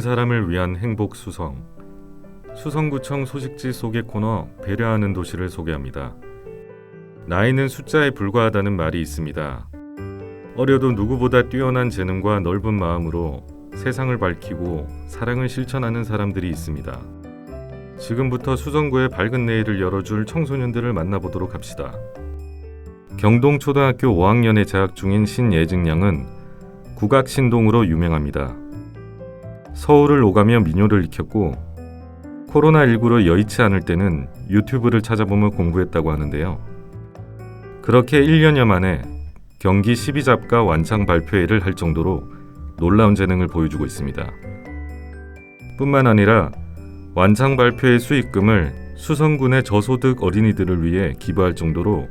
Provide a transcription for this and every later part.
사람을 위한 행복 수성. 수성구청 소식지 속의 코너 배려하는 도시를 소개합니다. 나이는 숫자에 불과하다는 말이 있습니다. 어려도 누구보다 뛰어난 재능과 넓은 마음으로 세상을 밝히고 사랑을 실천하는 사람들이 있습니다. 지금부터 수성구의 밝은 내일을 열어줄 청소년들을 만나보도록 합시다. 경동초등학교 5학년에 재학 중인 신예증 양은 국악 신동으로 유명합니다. 서울을 오가며 민요를 익혔고 코로나19로 여의치 않을 때는 유튜브를 찾아보며 공부했다고 하는데요. 그렇게 1년여 만에 경기 12잡가 완창 발표회를 할 정도로 놀라운 재능을 보여주고 있습니다. 뿐만 아니라 완창 발표회 수익금을 수성군의 저소득 어린이들을 위해 기부할 정도로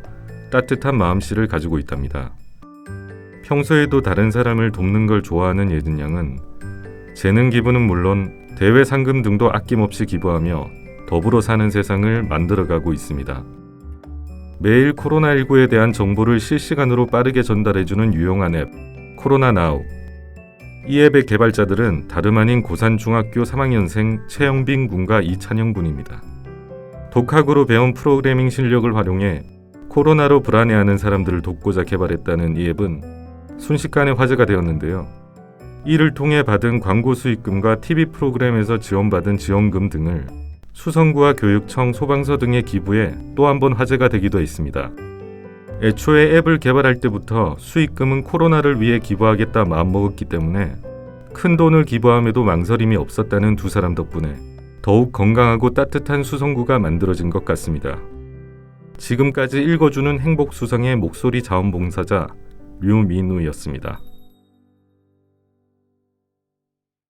따뜻한 마음씨를 가지고 있답니다. 평소에도 다른 사람을 돕는 걸 좋아하는 예진 양은 재능 기부는 물론 대외 상금 등도 아낌없이 기부하며 더불어 사는 세상을 만들어가고 있습니다. 매일 코로나19에 대한 정보를 실시간으로 빠르게 전달해주는 유용한 앱 코로나 나우. 이 앱의 개발자들은 다름 아닌 고산 중학교 3학년생 최영빈 군과 이찬영 군입니다. 독학으로 배운 프로그래밍 실력을 활용해 코로나로 불안해하는 사람들을 돕고자 개발했다는 이 앱은 순식간에 화제가 되었는데요. 이를 통해 받은 광고 수익금과 TV 프로그램에서 지원받은 지원금 등을 수성구와 교육청, 소방서 등의 기부에 또 한 번 화제가 되기도 했습니다. 애초에 앱을 개발할 때부터 수익금은 코로나를 위해 기부하겠다 마음먹었기 때문에 큰 돈을 기부함에도 망설임이 없었다는 두 사람 덕분에 더욱 건강하고 따뜻한 수성구가 만들어진 것 같습니다. 지금까지 읽어주는 행복수성의 목소리 자원봉사자 류민우였습니다.